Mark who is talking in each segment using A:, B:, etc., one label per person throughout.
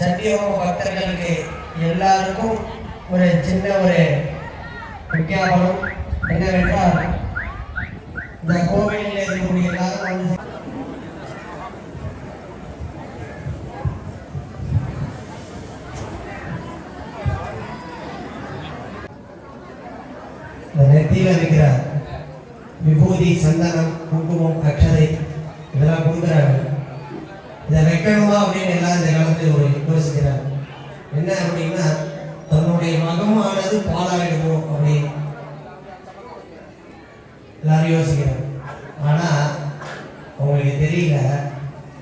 A: சண்டியோக பக்தர்களுக்கு எல்லாருக்கும் ஒரு சின்ன ஒரு விஞ்ஞாபனம் என்னவென்றால் இந்த கோவிலில் இருக்கக்கூடிய எல்லாரும் வந்து நெத்தியில் இருக்கிற விபூதி சந்தனம் குங்குமம் அக்ஷதை இதெல்லாம் கொடுக்குறாங்க. இதை வைக்கணுமா அப்படின்னு எல்லாம் இந்த காலத்தில் ஒரு யோசிக்கிறாங்க என்ன அப்படின்னா தன்னுடைய மகமானது பாலாயிடுமோ அப்படின்னு எல்லாரும் யோசிக்கிறாங்க. ஆனா அவங்களுக்கு தெரியல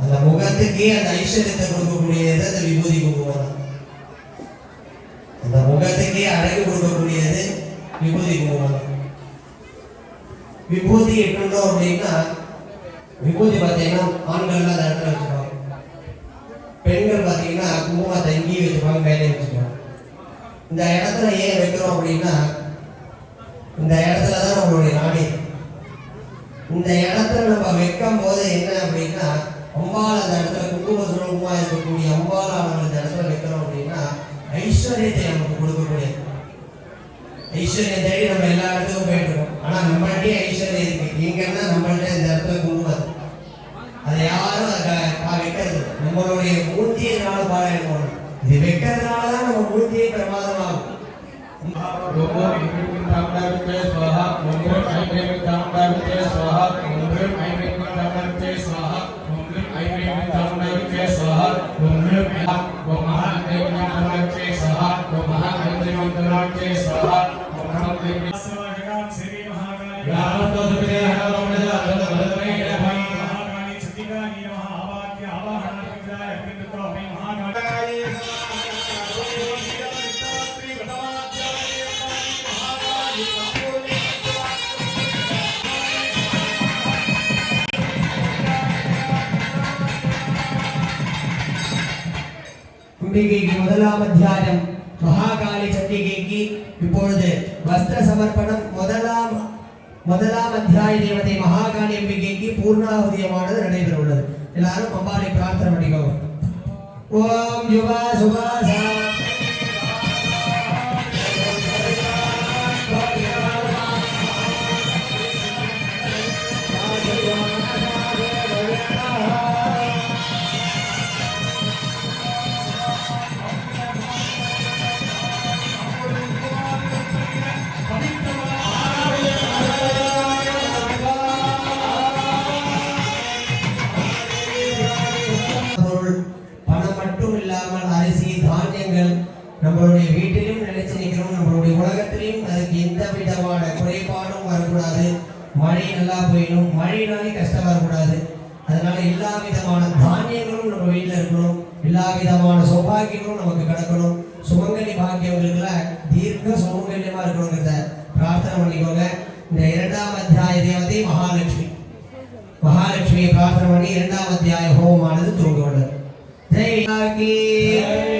A: அந்த முகத்துக்கே அந்த ஐஸ்வர்யத்தை கொடுக்கக்கூடியது அந்த விபூதி குங்குமம் தான். அந்த முகத்துக்கே அழகு கொடுக்கக்கூடியது விபூதி குங்குமம் தான். விபூதி எட்டுண்டோம் அப்படின்னா விபூதி பார்த்தீங்கன்னா ஆண்கள்லாம் அந்த இடத்துல பார்த்தீங்கன்னா குங்குமத்தை இங்கேயும் வச்சுப்பாங்க மேலே வச்சுப்பாங்க. இந்த இடத்துல ஏன் வைக்கிறோம் அப்படின்னா இந்த இடத்துல தான் நம்மளுடைய நாடி. இந்த இடத்துல நம்ம வைக்கும் போது என்ன அப்படின்னா அம்பாள் அந்த இடத்துல குங்கும சுரூபமாக இருக்கக்கூடிய அம்பாள் அவங்க இந்த இடத்துல வைக்கிறோம் அப்படின்னா ஐஸ்வர்யத்தை நமக்கு கொடுக்கக்கூடிய ஐஸ்வர்யம் தேடி நம்ம எல்லா இடத்துக்கும் போயிட்டு இருக்கோம். ஆனால் நம்மள்கிட்டயே ஐஸ்வர்யம் இருக்கு. எங்கன்னா நம்மள்ட்ட இந்த இடத்துல இது வைக்கிறதுனால தான் நம்ம மூர்த்தியை குண்டிகைக்கு முதலாம் அத்தியாயம் மகாகாலி சண்டிகைக்கு இப்பொழுது வஸ்திர சமர்ப்பணம் முதலாம் முதலாம் அத்தியாய தேவதை மகாகாலி அம்பிகைக்கு பூர்ணாவதியமானது நடைபெற உள்ளது எல்லாரும் அம்பாலை பிரார்த்தனை பண்ணிக்கோங்க ஓம் யுவா சுபாசா நம்மளுடைய வீட்டிலும் நிலைச்சு நிற்கிறோம் நம்மளுடைய உலகத்திலையும் அதுக்கு எந்த விதமான குறைபாடும் வரக்கூடாது. மழை நல்லா போயிடும் மழையினாலே கஷ்டம் வரக்கூடாது. அதனால எல்லா விதமான தானியங்களும் நம்ம வீட்டில் இருக்கணும். எல்லா விதமான சௌபாகியங்களும் நமக்கு கிடக்கணும். சுமங்கலி பாக்கியவங்களுக்குலாம் தீர்க்க சுமங்கல்யமா இருக்கணுங்கிறத பிரார்த்தனை பண்ணிக்கோங்க. இந்த இரண்டாம் அத்தியாய தேவதை மகாலட்சுமி. மகாலட்சுமியை பிரார்த்தனை பண்ணி இரண்டாம் அத்தியாய ஹோமமானது துவங்க உள்ளது ஜெய்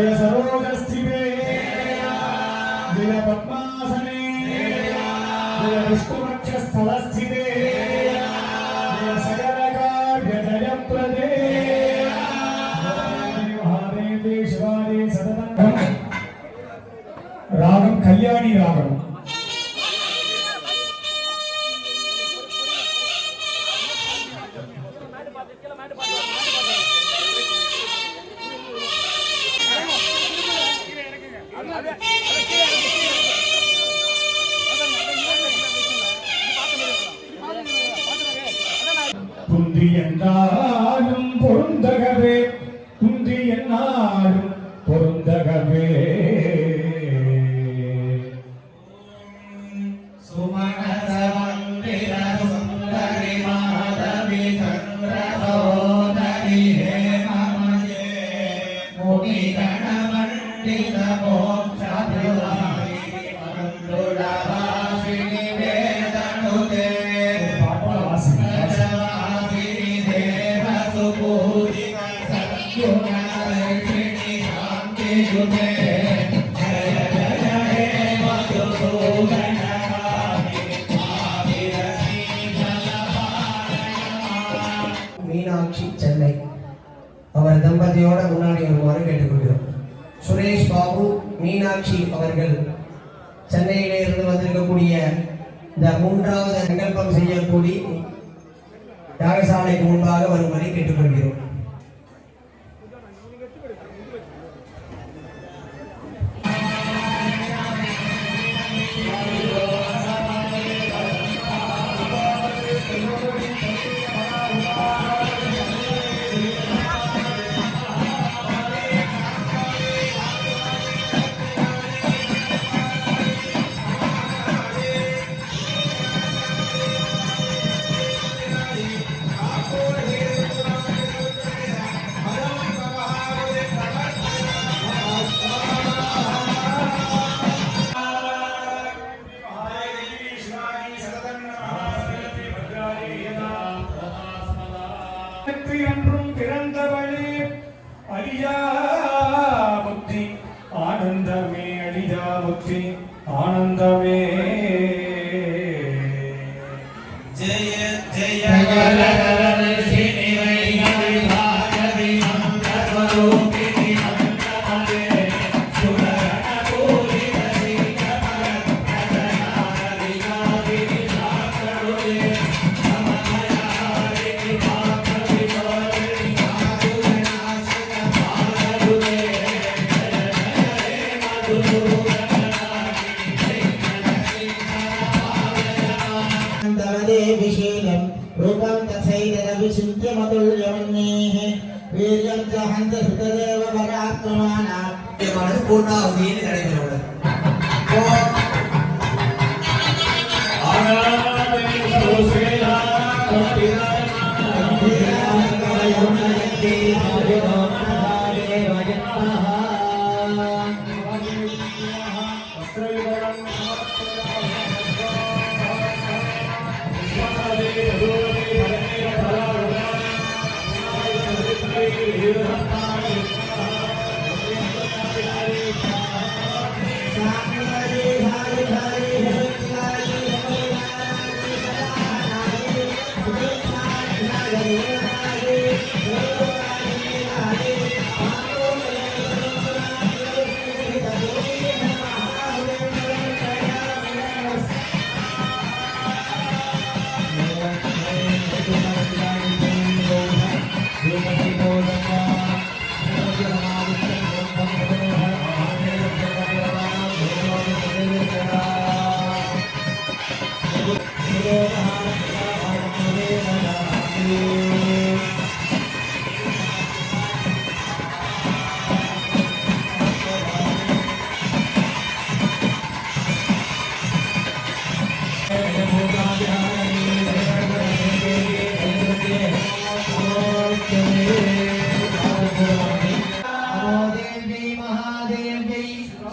B: చేశారు.
A: மீனாட்சி சென்னை. அவர் தம்பதியோட முன்னாடி வருமாறு கேட்டுக்கொள்கிறோம் சுரேஷ் பாபு மீனாட்சி அவர்கள் சென்னையிலே இருந்து வந்திருக்கக்கூடிய இந்த மூன்றாவது சங்கல்பம் செய்யக்கூடிய யாகசாலைக்கு முன்பாக வருமாறு கேட்டுக்கொள்கிறோம்.
C: ஜெய ஜெய
D: போவானா வந்து கூட்டா
A: அப்படின்னு நடைபெறுவது Thank you.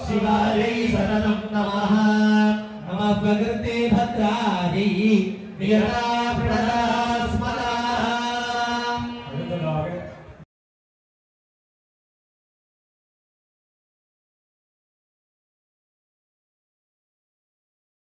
D: शिवायै शरणं नमः नमः प्रकृते भद्रायै नियता प्रणदा